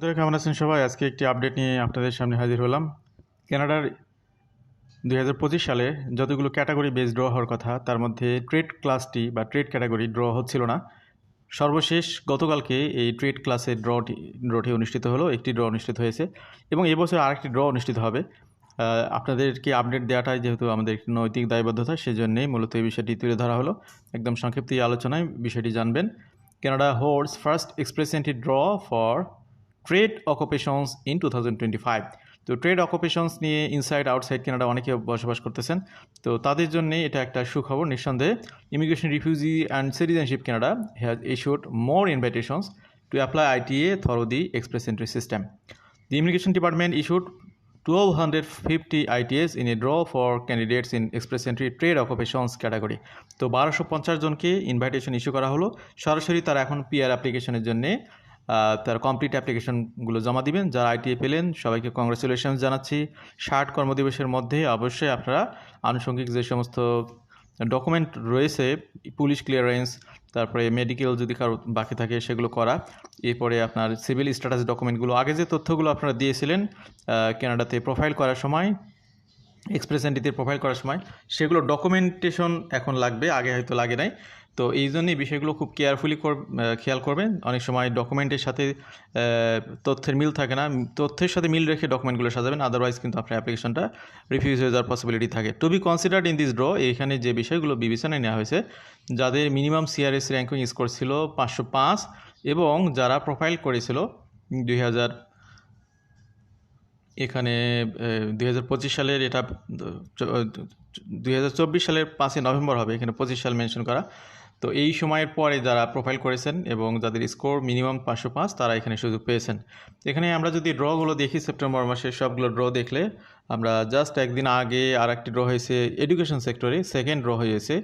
বন্ধুরা, কেমন আছেন সবাই? আজকে একটি আপডেট নিয়ে আপনাদের সামনে হাজির হলাম। কানাডার দুই হাজার পঁচিশ সালে যতগুলো ক্যাটাগরি বেস ড্র হওয়ার কথা, তার মধ্যে ট্রেড ক্লাসটি বা ট্রেড ক্যাটাগরি ড্র হচ্ছিল না। সর্বশেষ গতকালকে এই ট্রেড ক্লাসের ড্রটি ড্রটি অনুষ্ঠিত হলো, একটি ড্র অনুষ্ঠিত হয়েছে এবং এবছর আরেকটি ড্র অনুষ্ঠিত হবে। আপনাদেরকে আপডেট দেওয়াটাই যেহেতু আমাদের একটি নৈতিক দায়বদ্ধতা, সেজন্যেই মূলত এই বিষয়টি তুলে ধরা হলো। একদম সংক্ষিপ্ত আলোচনায় বিষয়টি জানবেন। Canada holds first express entry draw for trade occupations in to তো ট্রেড অকুপেশনস নিয়ে ইনসাইড আউটসাইড কানাডা অনেকে বসবাস করতেছেন। তো তাদের জন্য এটা একটা সুখবর, নিঃসন্দেহে। Immigration refugee and citizenship Canada has issued more invitations to apply ITA through the express entry system The Immigration Department issued 1250 ITS in a draw for candidates in express entry trade occupations category. তো বারোশো পঞ্চাশ জনকে invitation issue করা হলো। সরাসরি তারা এখন PR অ্যাপ্লিকেশনের জন্য তার কমপ্লিট অ্যাপ্লিকেশনগুলো জমা দিবেন, যারা আইটিএ পেলেন, সবাইকে কংগ্রেচুলেশন জানাচ্ছি। ষাট কর্মদিবসের মধ্যে অবশ্যই আপনারা আনুষঙ্গিক যে সমস্ত ডকুমেন্ট রয়েছে পুলিশ ক্লিয়ারেন্স তারপরে মেডিকেল যদি কারও বাকি থাকে, সেগুলো করা, এরপরে আপনার সিভিল স্ট্যাটাস ডকুমেন্টগুলো আগে যে তথ্যগুলো আপনারা দিয়েছিলেন কানাডাতে প্রোফাইল করার সময় এক্সপ্রেস এন্ট্রিতে প্রোফাইল করার সময় সেগুলো ডকুমেন্টেশন এখন লাগবে, আগে হয়তো লাগে নাই। তো এই জন্যই বিষয়গুলো খুব কেয়ারফুলি কর খেয়াল করবেন। অনেক সময় ডকুমেন্টের সাথে তথ্যের মিল থাকে না। তথ্যের সাথে মিল রেখে ডকুমেন্টগুলো সাজাবেন আদারওয়াইজ কিন্তু আপনার অ্যাপ্লিকেশনটা রিফিউজ হয়ে যাওয়ার পসিবিলিটি থাকে। To be considered in this draw এখানে যে বিষয়গুলো বিবেচনায় নেওয়া হয়েছে, যাদের মিনিমাম সিআরএস র্যাঙ্কিং স্কোর ছিল পাঁচশো পাঁচ এবং যারা প্রোফাইল করেছিল দুই হাজার এখানে দুই সালের এটা দুই হাজার চব্বিশ সালের পাঁচই নভেম্বর হবে, এখানে পঁচিশ সাল মেনশন করা। তো এই সময়ের পরে যারা প্রোফাইল করেছেন এবং যাদের স্কোর মিনিমাম পাঁচশো পাঁচ, তারা এখানে সুযোগ পেয়েছেন। এখানে আমরা যদি ড্রগুলো দেখি, সেপ্টেম্বর মাসে সবগুলো ড্র দেখলে আমরা জাস্ট একদিন আগে আর একটি ড্র হয়েছে এডুকেশন সেক্টরে সেকেন্ড ড্র হয়েছে।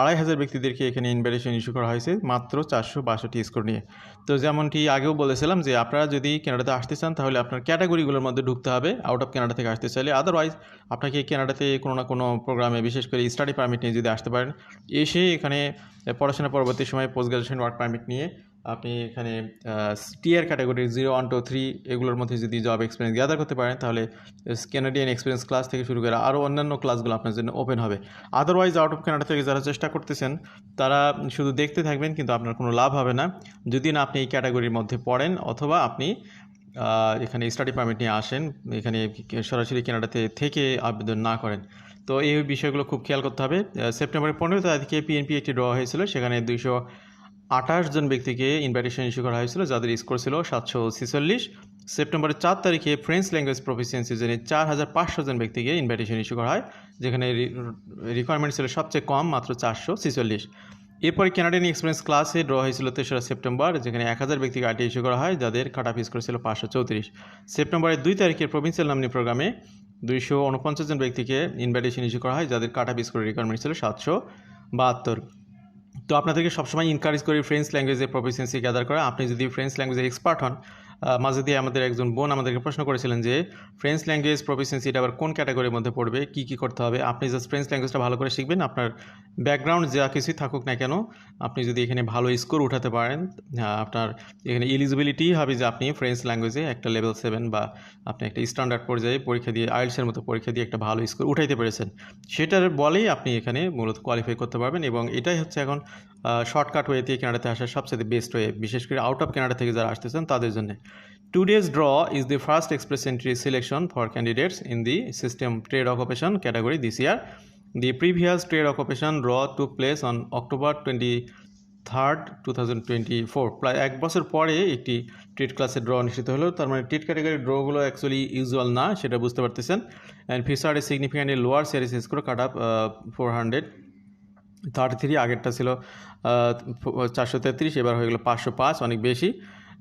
আড়াই হাজার ব্যক্তিদেরকে এখানে ইনভাইটেশন ইস্যু করা হয়েছে, মাত্র চারশো বাষট্টি স্কোর নিয়ে। তো যেমনটি আগেও বলেছিলাম যে আপনারা যদি কানাডাতে আসতে চান, তাহলে আপনার ক্যাটাগরিগুলোর মধ্যে ঢুকতে হবে আউট অফ কানাডা থেকে আসতে চাইলে। আদারওয়াইজ আপনাকে কানাডাতে কোনো না কোনো প্রোগ্রামে বিশেষ করে স্টাডি পারমিট নিয়ে যদি আসতে পারেন, এসে এখানে পড়াশোনা পরবর্তী সময় পোস্ট গ্রাজুয়েশন ওয়ার্ক পারমিট নিয়ে আপনি এখানে tier category zero one two three এগুলোর মধ্যে যদি জব এক্সপিরিয়েন্স গ্যাদার করতে পারেন, তাহলে ক্যানাডিয়ান এক্সপিরিয়েন্স ক্লাস থেকে শুরু করে আরও অন্যান্য ক্লাসগুলো আপনার জন্য ওপেন হবে। আদারওয়াইজ আউট অফ কানাডা থেকে যারা চেষ্টা করতেছেন, তারা শুধু দেখতে থাকবেন, কিন্তু আপনার কোনো লাভ হবে না। যদি না আপনি এই ক্যাটাগরির মধ্যে পড়েন, অথবা আপনি এখানে স্টাডি পারমিট নিয়ে আসেন, এখানে সরাসরি কানাডাতে থেকে আবেদন না করেন। তো এই বিষয়গুলো খুব খেয়াল করতে হবে। সেপ্টেম্বরের পনেরো তারিখে পিএনপি একটি ড্র হয়েছিল, সেখানে দুইশো আঠাশ জন ব্যক্তিকে ইনভাইটেশন ইস্যু করা হয়েছিল, যাদের স্কোর ছিল সাতশো ছেচল্লিশ। সেপ্টেম্বরের চার তারিখে ফ্রেঞ্চ ল্যাঙ্গুয়েজ প্রফিসিয়েন্সির জন্য চার হাজার পাঁচশো জন ব্যক্তিকে ইনভাইটেশন ইস্যু করা হয়, যেখানে রিকোয়ারমেন্ট ছিল সবচেয়ে কম, মাত্র চারশো ছেচল্লিশ। এরপরে ক্যানাডিয়ান এক্সপিরিয়েন্স ক্লাসে ড্র হয়েছিল তেসরা সেপ্টেম্বর, যেখানে এক হাজার ব্যক্তিকে আইটি ইস্যু করা হয়, যাদের কাট অফ স্কোর ছিল পাঁচশো চৌত্রিশ। সেপ্টেম্বরের দুই তারিখে প্রভিন্সিয়াল নামনি প্রোগ্রামে দুইশো উনপঞ্চাশ জন ব্যক্তিকে ইনভাইটেশন ইস্যু করা হয়, যাদের কাট অফ স্কোরের রিকোয়ারমেন্ট ছিল সাতশো বাহাত্তর। তো আপনাদেরকে সবসময় ইনকারেজ করি ফ্রেঞ্চ ল্যাঙ্গুয়েজে প্রফিসিয়েন্সি গ্যাদার করা। আপনি যদি ফ্রেঞ্চ ল্যাঙ্গুয়েজে এক্সপার্ট হন মাঝে দিয়ে আমাদের একজন বোন আমাদেরকে প্রশ্ন করেছিলেন যে ফ্রেঞ্চ ল্যাঙ্গুয়েজ প্রফিসিয়েন্সি এটা আবার কোন ক্যাটাগরির মধ্যে পড়বে? কী কী করতে হবে? আপনি জাস্ট ফ্রেঞ্চ ল্যাঙ্গুয়েজটা ভালো করে শিখবেন, আপনার ব্যাকগ্রাউন্ড যা কিছুই থাকুক না কেন, আপনি যদি এখানে ভালো স্কোর উঠাতে পারেন আপনার এখানে এলিজিবিলিটি হবে যে আপনি ফ্রেঞ্চ ল্যাঙ্গুয়েজে একটা লেভেল সেভেন বা আপনি একটা স্ট্যান্ডার্ড পর্যায়ে পরীক্ষা দিয়ে আইএলসের মতো পরীক্ষা দিয়ে একটা ভালো স্কোর উঠাইতে পেরেছেন। সেটার বলেই আপনি এখানে মূলত কোয়ালিফাই করতে পারবেন এবং এটাই হচ্ছে এখন শর্টকাট ওয়েতে কানাডাতে আসার সবচেয়ে বেস্ট ওয়ে বিশেষ করে আউট অফ কানাডা থেকে যারা আসতেছেন তাদের জন্য। Is first express entry selection for candidates in the system trade occupation category this year the previous trade occupation draw took place on October twenty third two thousand twenty four প্রায় এক বছর পরে একটি ট্রেড ক্লাসের draw অনুষ্ঠিত হলো। তার মানে ট্রেড ক্যাটাগরির ড্রগুলো অ্যাকচুয়ালি ইউজুয়াল না, সেটা বুঝতে পারতেছেন। And features a significantly lower CRS score cut off four hundred thirty three আগেরটা ছিল চারশো তেত্রিশ, এবার হয়ে গেলো পাঁচশো পাঁচ, অনেক বেশি।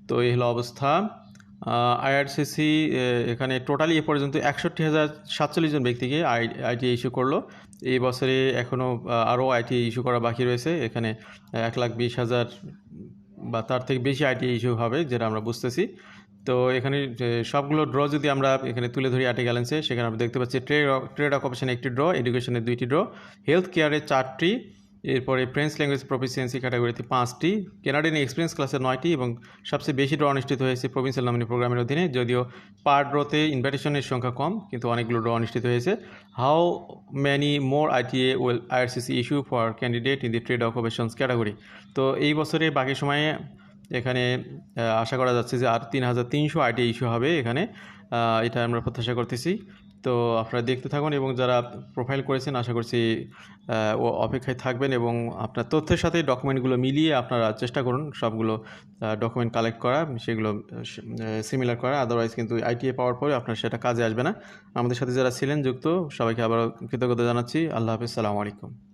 তো এই হলো অবস্থা। আইআরসিসি এখানে টোটালি এ পর্যন্ত একষট্টি হাজার সাতচল্লিশ জন ব্যক্তিকে আই আইটি ইস্যু করল। এই বছরে এখনও আরও আইটি ইস্যু করা বাকি রয়েছে। এখানে এক লাখ বিশ হাজার বা তার থেকে বেশি আইটি ইস্যু হবে যেটা আমরা বুঝতেছি। তো এখানে সবগুলো ড্র যদি আমরা এখানে তুলে ধরি আর্টিক্যালেন্সে সেখানে আমরা দেখতে পাচ্ছি ট্রেড ট্রেড অকুপেশনে একটি ড্র এডুকেশনের দুইটি ড্র হেলথ কেয়ারে চারটি এরপরে ফ্রেঞ্চ ল্যাঙ্গুয়েজ প্রফিসিয়েন্সি ক্যাটাগরিতে পাঁচটি কেনাডিয়ান এক্সপিরিয়েন্স ক্লাসে নয়টি এবং সবচেয়ে বেশি ড্র অনুষ্ঠিত হয়েছে প্রভিন্সিয়াল নমিনি প্রোগ্রামের অধীনে, যদিও পার ড্রতে ইনভাইটেশনের সংখ্যা কম, কিন্তু অনেকগুলো ড্র অনুষ্ঠিত হয়েছে। How many more ITA will IRCC issue for candidate in the trade occupations category তো এই বছরে বাকি সময়ে এখানে আশা করা যাচ্ছে যে আর তিন হাজার তিনশো আইটি ইস্যু হবে এখানে। এটা আমরা প্রত্যাশা করতেছি। তো আপনারা দেখতে থাকুন এবং যারা প্রোফাইল করেছেন, আশা করছি ও অপেক্ষায় থাকবেন এবং আপনার তথ্যের সাথে ডকুমেন্টগুলো মিলিয়ে আপনারা চেষ্টা করুন সবগুলো ডকুমেন্ট কালেক্ট করা, সেগুলো সিমিলার করা। আদারওয়াইজ কিন্তু আইটিএ পাওয়ার পরে আপনার সেটা কাজে আসবে না। আমাদের সাথে যারা ছিলেন, যুক্ত, সবাইকে আবারও কৃতজ্ঞতা জানাচ্ছি। আল্লাহ হাফিজ। সালামু আলাইকুম।